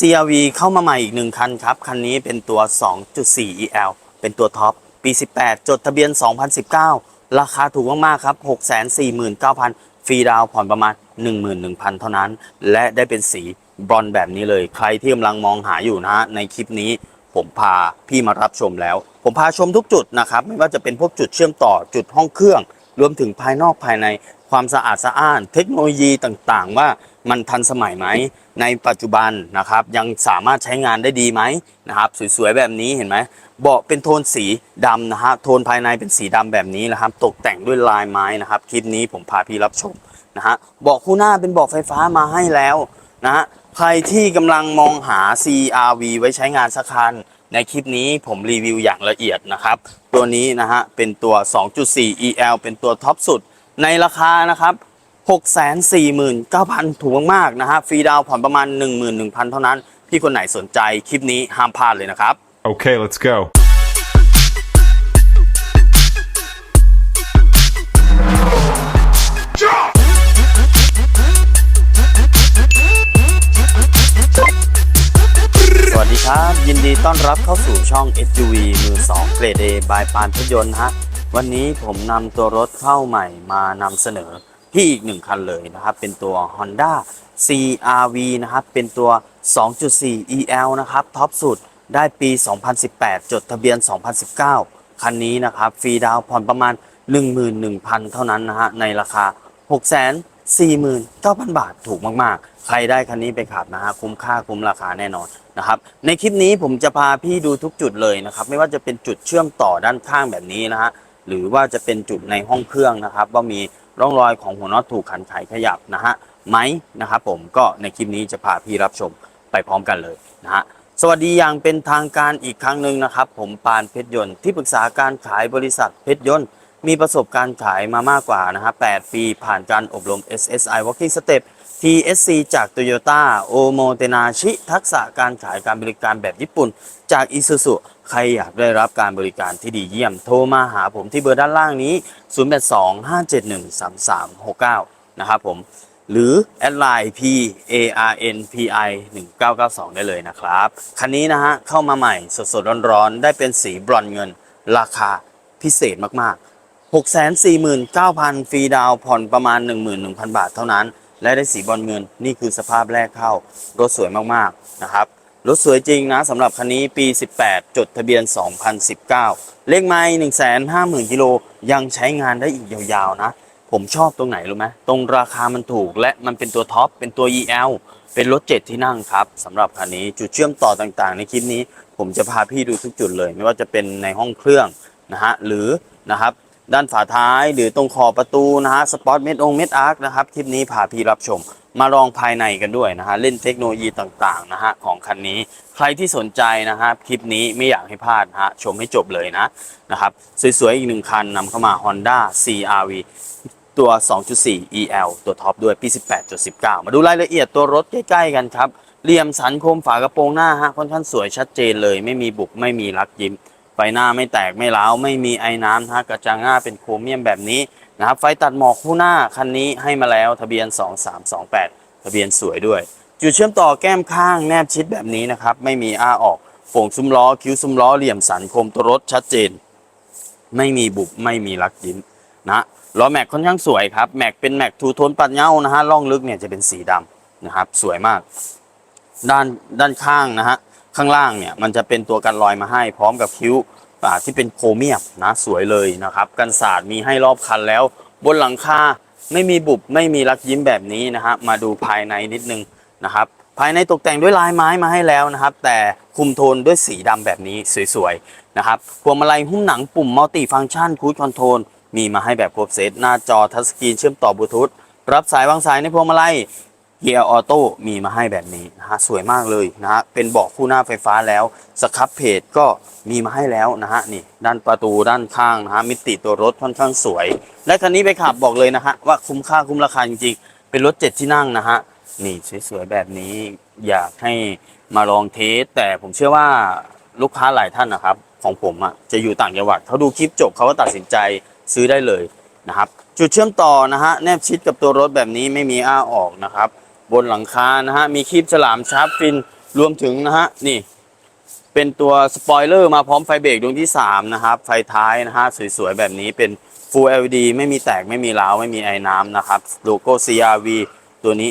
CRV เข้ามาใหม่อีกหนึ่งคันครับ คันนี้เป็นตัว 2.4 EL เป็นตัวท็อป ปี 18 จดทะเบียน 2019 ราคาถูกมาก ๆ ครับ 649,000 ฟรีดาวน์ผ่อนประมาณ 11,000 เท่านั้น และได้เป็นสีบรอนซ์แบบนี้เลย ใครที่กำลังมองหาอยู่นะฮะ ในคลิปนี้ผมพาพี่มารับชมแล้ว ผมพาชมทุกจุดนะครับ ไม่ว่าจะเป็นพวกจุดเชื่อมต่อจุดห้องเครื่อง รวมถึงภายนอกภายใน ความสะอาดสะอ้าน เทคโนโลยีต่างๆ ว่ามันทันสมัยไหมในปัจจุบันนะครับ ยังสามารถใช้งานได้ดีไหมนะครับ สวยๆแบบนี้เห็นไหมเบาะเป็นโทนสีดำนะฮะโทนภายในเป็นสีดำแบบนี้นะครับ ตกแต่งด้วยลายไม้นะครับ คลิปนี้ผมพาพี่รับชมนะฮะเบาะคู่หน้าเป็นเบาะไฟฟ้ามาให้แล้วนะฮะใครที่กำลังมองหา CRV ไว้ใช้งานสักคันในคลิปนี้ผมรีวิวอย่างละเอียดนะครับ ตัวนี้นะฮะเป็นตัว 2.4 EL เป็นตัวท็อปสุด ในราคานะครับ 649,000 ถูกมากๆนะฮะฟรีดาวน์ผ่อนประมาณ 11,000 เท่านั้น พี่คนไหนสนใจคลิปนี้ห้ามพลาดเลยนะครับ Okay, let's go. สวัสดีครับ ยินดีต้อนรับเข้าสู่ช่อง SUV มือ2เกรด A บายปานพยนต์ฮะ วันนี้ผมนำตัวรถเข้าใหม่มานำเสนอที่อีกหนึ่งคันเลยนะครับ เป็นตัว Honda CRV นะครับ เป็นตัว 2.4 EL นะครับ ท็อปสุดได้ปี 2018 จดทะเบียน 2019 คันนี้นะครับ ฟรีดาวน์ผ่อนประมาณ 11,000 เท่านั้นนะฮะ ในราคา 649,000 บาทถูกมาก ๆ ใครได้คันนี้ไปขับนะฮะ คุ้มค่าคุ้มราคาแน่นอนนะครับในคลิปนี้ผมจะพาพี่ดูทุกจุดเลยนะครับ ไม่ว่าจะเป็นจุดเชื่อมต่อด้านข้างแบบนี้นะฮะ หรือว่าจะเป็นจุดในห้องเครื่องนะครับ ว่ามีร่องรอยของหัวน็อตถูกขันไขขยับนะฮะไหมนะครับผมก็ในคลิปนี้จะพาพี่รับชมไปพร้อมกันเลยนะฮะสวัสดีอย่างเป็นทางการอีกครั้งหนึ่งนะครับ ผมปานเพชรยนต์ที่ปรึกษาการขายบริษัทเพชรยนต์ มีประสบการณ์ขายมามากกว่านะฮะ8ปีผ่านการอบรม SSI Walking Step TSC จาก Toyota o m o t e n a s h i ทักษะการขายการบริการแบบญี่ปุ่น จาก Isuzu ใครอยากได้รับการบริการที่ดีเยี่ยม โทรมาหาผมที่เบอร์ด้านล่างนี้ 0825713369 นะครับผม หรือแอดไลน์ P A R N P I 1992 ได้เลยนะครับ คันนี้นะฮะ เข้ามาใหม่สดๆร้อนๆ ได้เป็นสีบรอนเงิน ราคาพิเศษมากๆ 649,000 ฟรีดาวผ่อนประมาณ 11,000 บาทเท่านั้น และได้สีบอลเงินนี่คือสภาพแรกเข้า รถสวยมากๆนะครับรถสวยจริงนะสำหรับคันนี้ปี 18 จดทะเบียน 2019 เลขไม้150,000กิโลยังใช้งานได้อีกยาวๆนะ ผมชอบตรงไหนรู้ไหมตรงราคามันถูกและมันเป็นตัวท็อป เป็นตัว EL เป็นรถ 7 ที่นั่งครับสำหรับคันนี้จุดเชื่อมต่อต่างๆ ในคลิปนี้ ผมจะพาพี่ดูทุกจุดเลย ไม่ว่าจะเป็นในห้องเครื่องนะฮะหรือนะครับ ด้านฝาท้ายหรือตรงขอบประตูนะฮะสปอตเม็ดองเม็ดอาร์คนะครับคลิปนี้พาพี่รับชม มาลองภายในกันด้วยนะฮะเล่นเทคโนโลยีต่างๆนะฮะของคันนี้ใครที่สนใจนะฮะคลิปนี้ไม่อยากให้พลาดนะฮะชมให้จบเลยนะนะครับสวยๆอีกหนึ่งคันนำเข้ามา Honda CRV ตัว 2.4 EL ตัวท็อปด้วยปี 18.19 มาดูรายละเอียดตัวรถใกล้ๆกันครับเหลี่ยมสันคมฝากระโปรงหน้าฮะค่อนข้างสวยชัดเจนเลย ไม่มีบุกไม่มีรักยิ้ม ไฟหน้าไม่แตกไม่ร้าวไม่มีไอ้น้ำนะกระจังหน้าเป็นโครเมียมแบบนี้นะครับไฟตัดหมอกคู่หน้าคันนี้ให้มาแล้วทะเบียน 2328 ทะเบียนสวยด้วย จุดเชื่อมต่อแก้มข้างแนบชิดแบบนี้นะครับ ไม่มีอ้าออกโป่งซุ้มล้อ คิ้วซุ้มล้อเหลี่ยมสันคมตัวรถชัดเจน ไม่มีบุบไม่มีรักยิ้มนะล้อแม็กค่อนข้างสวยครับแม็กเป็นแม็กทูโทนปัดเงานะฮะล่องลึกเนี่ยจะเป็นสีดำนะครับสวยมาก ด้านด้านข้างนะฮะ ข้างล่างเนี่ยมันจะเป็นตัวกันรอยมาให้ พร้อมกับคิ้วที่เป็นโครเมียมนะสวยเลยนะครับกันศาสตร์มีให้รอบคันแล้ว บนหลังคาไม่มีบุบไม่มีรักยิ้มแบบนี้นะฮะมาดูภายในนิดนึงนะครับภายในตกแต่งด้วยลายไม้มาให้แล้วนะครับ แต่คุมโทนด้วยสีดำแบบนี้สวยๆนะครับพวงมาลัยหุ้มหนังปุ่มมัลติฟังก์ชันคูดคอนโทรลมีมาให้แบบครบเซตหน้าจอทัชสกรีนเชื่อมต่อบลูทูธรับสายวางสายในพวงมาลัย เกียร์ออโต้มีมาให้แบบนี้นะฮะสวยมากเลยนะฮะเป็นเบาะคู่หน้าไฟฟ้าแล้วสครับเพจก็มีมาให้แล้วนะฮะนี่ด้านประตูด้านข้างนะฮะมิติตัวรถค่อนข้างสวย และคันนี้ไปขับบอกเลยนะฮะว่าคุ้มค่าคุ้มราคาจริงๆ เป็นรถเจ็ดที่นั่งนะฮะนี่สวยๆแบบนี้อยากให้มาลองเทสแต่ผมเชื่อว่าลูกค้าหลายท่านนะครับของผมอะจะอยู่ต่างจังหวัดเขาดูคลิปจบเขาก็ตัดสินใจซื้อได้เลยนะครับ จุดเชื่อมต่อนะฮะแนบชิดกับตัวรถแบบนี้ไม่มีอ้าออกนะครับ บนหลังคานะฮะมีคลิปฉลามชาร์ปฟินรวมถึงนะฮะนี่ เป็นตัวสปอยเลอร์มาพร้อมไฟเบรกดวงที่ 3 นะครับ ไฟท้ายนะฮะสวยๆ แบบนี้เป็น Full LED ไม่มีแตกไม่มีร้าว ไม่มีไอ้น้ำนะครับ โลโก้ CRV ตัวนี้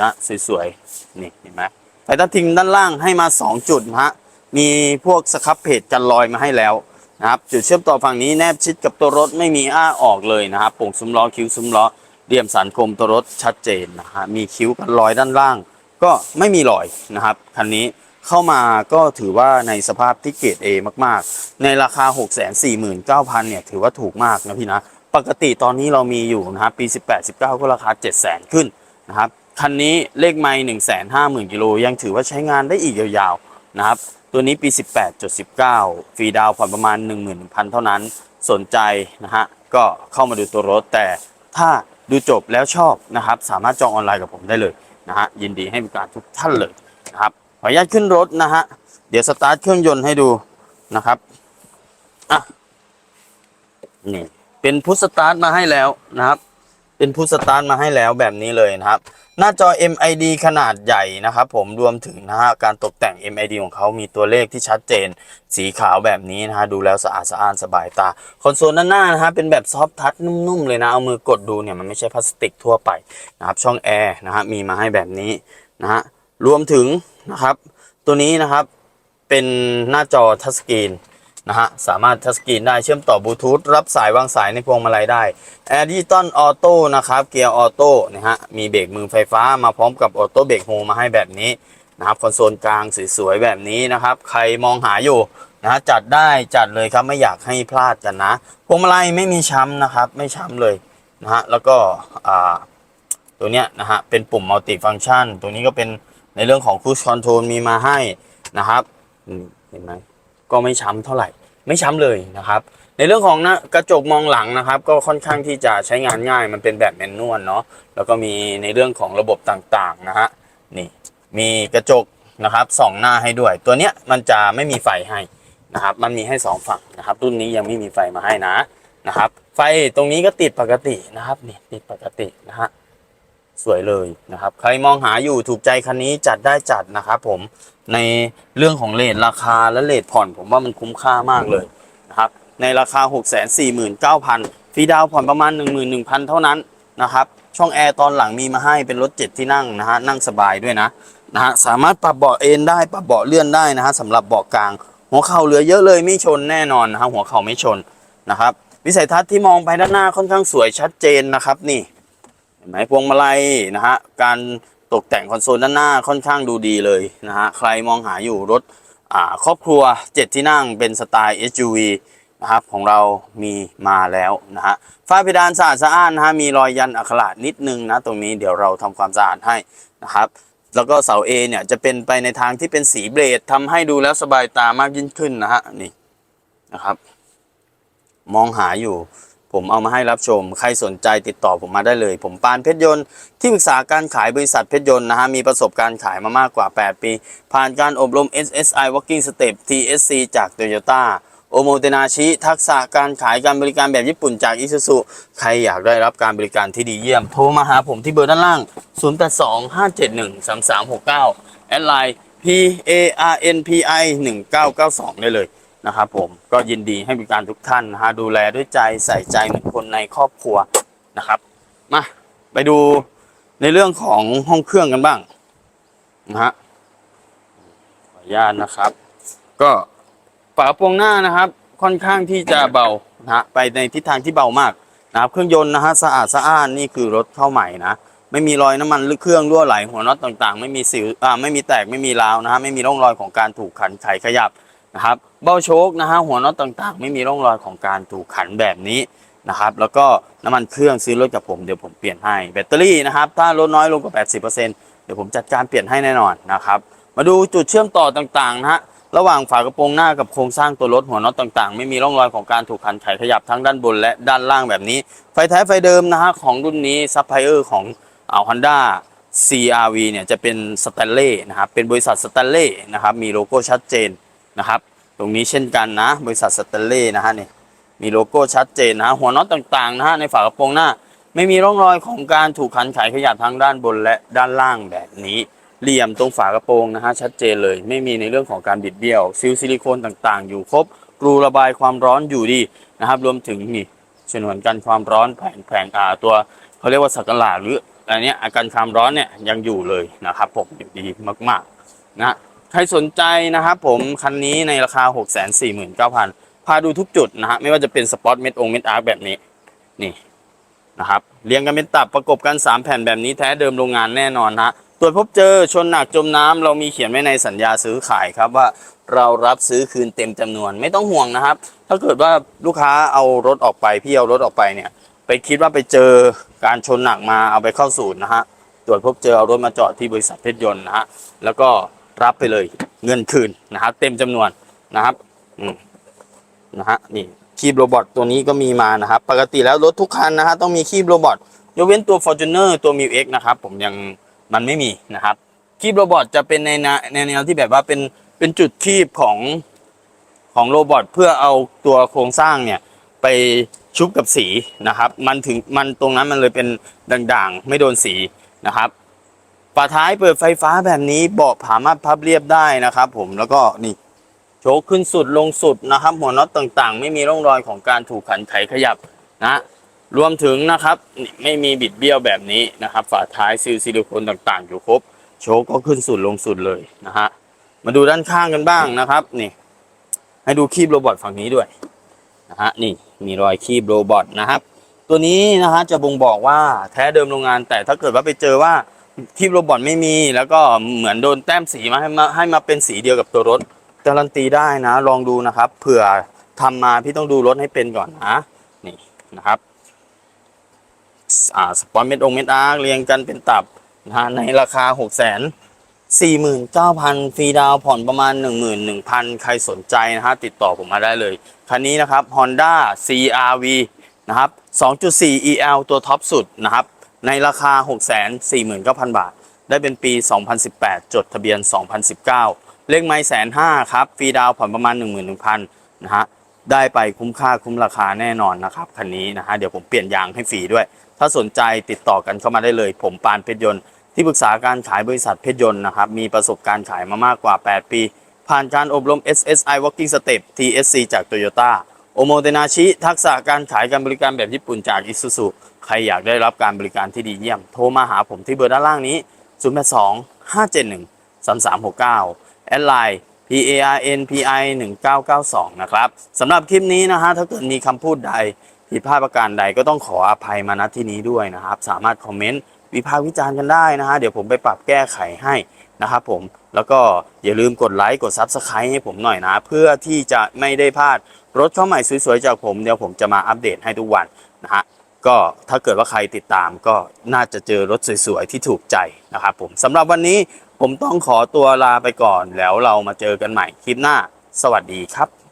นะสวยๆ นี่เห็นไหมไฟตัดทิ้งด้านล่างให้มา 2 จุดนะฮะมีพวกสครับเพจกันรอยมาให้แล้วนะครับจุดเชื่อมต่อฝั่งนี้แนบชิดกับตัวรถไม่มีอ้าออกเลยนะครับโป่งซุ้มล้อคิ้วซุ้มล้อ เรียมสันคมตัวรถชัดเจนนะฮะมีคิ้วกันรอยด้านล่าง ก็ไม่มีรอยนะครับคันนี้เข้ามาก็ถือว่าในสภาพที่เกรด A มากๆ ในราคา 6 4 9 0 0 0เนี่ยถือว่าถูกมากนะพี่นะปกติตอนนี้เรามีอยู่นะครับปี 18 19 ก็ราคา 7 0 0 0 0 0 ขึ้นนะครับคันนี้เลขไม่1 5 0 0 0 0กิโลยังถือว่าใช้งานได้อีกยาวๆนะครับตัวนี้ปี 18.19 ฟรีดาวผ่อนประมาณ 11,000 เท่านั้นสนใจนะฮะก็เข้ามาดูตัวรถแต่ถ้า ดูจบแล้วชอบนะครับ สามารถจองออนไลน์กับผมได้เลยนะฮะยินดีให้บริการทุกท่านเลยนะครับขออนุญาตขึ้นรถนะฮะเดี๋ยวสตาร์ทเครื่องยนต์ให้ดูนะครับอะนี่เป็นพุทสตาร์ทมาให้แล้วนะครับ เป็นพุทสตาร์ทมาให้แล้วแบบนี้เลยนะครับ หน้าจอ MID ขนาดใหญ่นะครับผมรวมถึงนะฮะการตกแต่ง MID ของเขามีตัวเลขที่ชัดเจน สีขาวแบบนี้นะฮะดูแล้วสะอาดสะอ้านสบายตา คอนโซลด้านหน้านะฮะเป็นแบบซอฟทัชนุ่มๆเลยนะ เอามือกดดูเนี่ยมันไม่ใช่พลาสติกทั่วไปนะครับช่องแอร์นะฮะมีมาให้แบบนี้นะฮะรวมถึงนะครับตัวนี้นะครับเป็นหน้าจอทัชสกรีน นะฮะ สามารถทัชสกรีนได้เชื่อมต่อบลูทูธรับสายวางสายในพวงมาลัยได้แอร์ดิจิตอลออโต้นะครับ เกียร์ออโต้นะฮะ มีเบรกมือไฟฟ้ามาพร้อมกับออโต้เบรกโฮมาให้แบบนี้นะครับคอนโซลกลางสวยๆแบบนี้นะครับ ใครมองหาอยู่นะ จัดได้จัดเลยครับไม่อยากให้พลาดกันนะพวงมาลัยไม่มีช้ำนะครับ ไม่ช้ำเลยนะฮะแล้วก็อ่าตัวเนี้ยนะฮะเป็นปุ่มมัลติฟังชันตัวนี้ก็เป็นในเรื่องของ Cruise Control มีมาให้นะครับเห็นไหม ก็ไม่ช้ำเท่าไหร่ ไม่ช้ำเลยนะครับ ในเรื่องของนะกระจกมองหลังนะครับ ก็ค่อนข้างที่จะใช้งานง่าย มันเป็นแบบแมนนวลเนาะแล้วก็มีในเรื่องของระบบต่างๆนะฮะนี่มีกระจกนะครับสองหน้าให้ด้วย ตัวเนี้ยมันจะไม่มีไฟให้นะครับ มันมีให้สองฝั่งนะครับ รุ่นนี้ยังไม่มีไฟมาให้นะนะครับ ไฟตรงนี้ก็ติดปกตินะครับนี่ติดปกตินะฮะสวยเลยนะครับ ใครมองหาอยู่ถูกใจคันนี้จัดได้จัดนะครับผม ในเรื่องของเลทราคาและเลทผ่อนผมว่ามันคุ้มค่ามากเลยนะครับ ในราคา 6 4 9 0 0 0ฟรีดาวน์ผ่อนประมาณ 11,000 เท่านั้นนะครับช่องแอร์ตอนหลังมีมาให้เป็นรถ7ที่นั่งนะฮะนั่งสบายด้วยนะนะฮะสามารถปรับเบาะเอนได้ปรับเบาะเลื่อนได้นะฮะสำหรับเบาะกลาง หัวเข่าเหลือเยอะเลยไม่ชนแน่นอนนะฮะหัวเข่าไม่ชนนะครับวิสัยทัศน์ที่มองไปด้านหน้าค่อนข้างสวยชัดเจนนะครับนี่เห็นไหมพวงมาลัยนะฮะการ ตกแต่งคอนโซลด้านหน้าค่อนข้างดูดีเลยนะฮะ ใครมองหาอยู่รถครอบครัว 7 ที่นั่งเป็นสไตล์ SUV นะครับของเรามีมาแล้วนะฮะฝ้าเพดานสะอาดสะอ้านนะฮะมีรอยยันอักขระนิดนึงนะตรงนี้เดี๋ยวเราทำความสะอาดให้นะครับแล้วก็เสา A เนี่ยจะเป็นไปในทางที่เป็นสีเบรดทำให้ดูแล้วสบายตามากยิ่งขึ้นนะฮะนี่นะครับ มองหาอยู่ ผมเอามาให้รับชม ใครสนใจติดต่อผมมาได้เลย ผมปานเพชรยนต์ที่ปรึกษาการขายบริษัทเพชรยนต์นะฮะมีประสบการณ์ขายมามากกว่า 8 ปี ผ่านการอบรม SSI Walking Step TSC จาก Toyota โอโมเตนาชิ ทักษะการขายการบริการแบบญี่ปุ่นจากอิซูซุใครอยากได้รับการบริการที่ดีเยี่ยม โทรมาหาผมที่เบอร์ด้านล่าง 0825713369 แอดไลน์ P A R N P I 1992 ได้เลย นะครับผมก็ยินดีให้บริการทุกท่านนะฮะดูแลด้วยใจใส่ใจเหมือนคนในครอบครัวนะครับมาไปดูในเรื่องของห้องเครื่องกันบ้างนะฮะขออนุญาตนะครับ ก็ฝากระโปรงหน้านะครับ ค่อนข้างที่จะเบานะฮะไปในทิศทางที่เบามากนะครับเครื่องยนต์นะฮะสะอาดสะอ้านนี่คือรถเข้าใหม่นะไม่มีรอยน้ำมันหรือเครื่องรั่วไหลหัวน็อตต่างๆ ไม่มีสิวอ่าไม่มีแตกไม่มีร้าวนะฮะไม่มีร่องรอยของการถูกขันไขขยับ นะครับเบ้าโชคนะฮะหัวน็อตต่างๆ ไม่มีร่องรอยของการถูกขันแบบนี้นะครับแล้วก็น้ำมันเครื่องซื้อรถกับผมเดี๋ยวผมเปลี่ยนให้แบตเตอรี่นะครับถ้าลดน้อยลงกว่า 80%เดี๋ยวผมจัดการเปลี่ยนให้แน่นอนนะครับมาดูจุดเชื่อมต่อต่างๆนะฮะระหว่างฝากระโปรงหน้ากับโครงสร้างตัวรถหัวน็อตต่างๆ ไม่มีร่องรอยของการถูกขันไขขยับทั้งด้านบนและด้านล่างแบบนี้ ไฟท้ายไฟเดิมนะฮะของรุ่นนี้ซัพพลายเออร์ของอ่าฮอนด้า CRV เนี่ยจะเป็นสแตนเล่นะครับเป็นบริษัทสแตนเล่นะครับมีโลโก้ชัดเจน นะครับ ตรงนี้เช่นกันนะ บริษัทสเตเล่นะฮะนี่มีโลโก้ชัดเจนนะหัวน็อตต่างๆนะฮะในฝากระโปรงหน้า ไม่มีร่องรอยของการถูกขันไขขยับทั้งด้านบนและด้านล่างแบบนี้เหลี่ยมตรงฝากระโปรงนะฮะชัดเจนเลย ไม่มีในเรื่องของการบิดเบี้ยวซิลซิลิโคนต่างๆ อยู่ครบกรูระบายความร้อนอยู่ดีนะครับ รวมถึงนี่ฉนวนกันความร้อนแผงแผงอ่าตัวเขาเรียกว่าสักหลาหรืออันเนี้ยอาการความร้อนเนี่ยยังอยู่เลยนะครับผมอยู่ดีมากๆนะ ใครสนใจนะครับผมคันนี้ในราคา 6 4 9 0 0 0 พาดูทุกจุดนะฮะไม่ว่าจะเป็นสปอตเม็ดองเม็ดอาร์แบบนี้นี่นะครับเรียงกันเป็นตับประกบกัน 3 แผ่นแบบนี้แท้เดิมโรงงานแน่นอนฮะตรวจพบเจอชนหนักจมน้ำเรามีเขียนไว้ในสัญญาซื้อขายครับว่าเรารับซื้อคืนเต็มจำนวนไม่ต้องห่วงนะครับ ถ้าเกิดว่าลูกค้าเอารถออกไปพี่เอารถออกไปเนี่ย ไปคิดว่าไปเจอการชนหนักมาเอาไปเข้าศูนย์นะฮะตรวจพบเจอเอารถมาจอดที่บริษัทเพชรยนต์นะฮะแล้วก็ รับไปเลยเงินคืนนะครับ เต็มจำนวนนะครับนะฮะนี่คีบโรบอทตัวนี้ก็มีมานะครับ ปกติแล้วรถทุกคันนะฮะต้องมีคีบโรบอทยกเว้นตัว Fortuner ตัว m ิว X นะครับ ผมยังมันไม่มีนะครับ คีบโรบอทจะเป็นในแนวในแนวที่แบบว่าเป็นเป็นจุดคีบของของโรบอทเพื่อเอาตัวโครงสร้างเนี่ยไปชุบกับสีนะครับ มันถึงมันตรงนั้นมันเลยเป็นด่างๆ ไม่โดนสีนะครับ ฝาท้ายเปิดไฟฟ้าแบบนี้เบาะสามารถพับเรียบได้นะครับผมแล้วก็นี่โชคขึ้นสุดลงสุดนะครับ หัวน็อตต่างๆ ไม่มีร่องรอยของการถูกขันไขขยับนะรวมถึงนะครับไม่มีบิดเบี้ยวแบบนี้นะครับ ฝาท้ายซิลซิลิโคนต่างๆ อยู่ครบ โชคก็ขึ้นสุดลงสุดเลยนะฮะมาดูด้านข้างกันบ้างนะครับนี่ให้ดูคีบโรบอทฝั่งนี้ด้วยนะฮะนี่มีรอยคีบโรบอทนะครับ ตัวนี้นะฮะจะบ่งบอกว่าแท้เดิมโรงงานแต่ถ้าเกิดว่าไปเจอว่า คีบโรบอทไม่มีแล้วก็เหมือนโดนแต้มสีมาให้มาให้มาเป็นสีเดียวกับตัวรถการันตีได้นะ ลองดูนะครับ เผื่อทำมาพี่ต้องดูรถให้เป็นก่อนนะนี่นะครับอ่าสปอนเม็ดองเม็ดอาร์เรียงกันเป็นตับนะฮะในราคา6 4 9 0 0 0ฟรีดาวผ่อนประมาณ 11,000 ใครสนใจนะฮะติดต่อผมมาได้เลย คันนี้นะครับ Honda CRV นะครับ 2.4 EL ตัวท็อปสุดนะครับ ในราคา 649,000 บาท ได้เป็นปี 2018 จดทะเบียน 2019 เลขไม่แสนห้าครับ ฟรีดาวผ่อนประมาณ 1 1 0 0 0นะฮะ ได้ไปคุ้มค่าคุ้มราคาแน่นอนนะครับคันนี้นะฮะ เดี๋ยวผมเปลี่ยนยางให้ฟรีด้วย ถ้าสนใจติดต่อกันเข้ามาได้เลย ผมปานเพชรยนต์ที่ปรึกษาการขายบริษัทเพชรยนต์นะครับ มีประสบการณ์ขายมามากกว่า 8 ปี ผ่านการอบรม SSI Walking Step TSC จาก Toyota โอโมเตนาชิทักษะการขายการบริการแบบญี่ปุ่นจาก Isuzu ใครอยากได้รับการบริการที่ดีเยี่ยม โทรมาหาผมที่เบอร์ด้านล่างนี้ 082 571 3369 แอดไลน์ P A R N P I 1992 นะครับสำหรับคลิปนี้นะฮะถ้าเกิดมีคำพูดใดผิดพลาดประการใดก็ต้องขออภัยมาณที่นี้ด้วยนะครับ สามารถคอมเมนต์วิพากษ์วิจารณ์กันได้นะฮะเดี๋ยวผมไปปรับแก้ไขให้นะครับผม แล้วก็อย่าลืมกดไลค์กด Subscribe ให้ผมหน่อยนะ เพื่อที่จะไม่ได้พลาดรถเข้าใหม่สวยๆจากผม เดี๋ยวผมจะมาอัปเดตให้ทุกวันนะฮะก็ถ้าเกิดว่าใครติดตามก็น่าจะเจอรถสวยๆที่ถูกใจนะครับผมสำหรับวันนี้ผมต้องขอตัวลาไปก่อนแล้วเรามาเจอกันใหม่คลิปหน้า สวัสดีครับ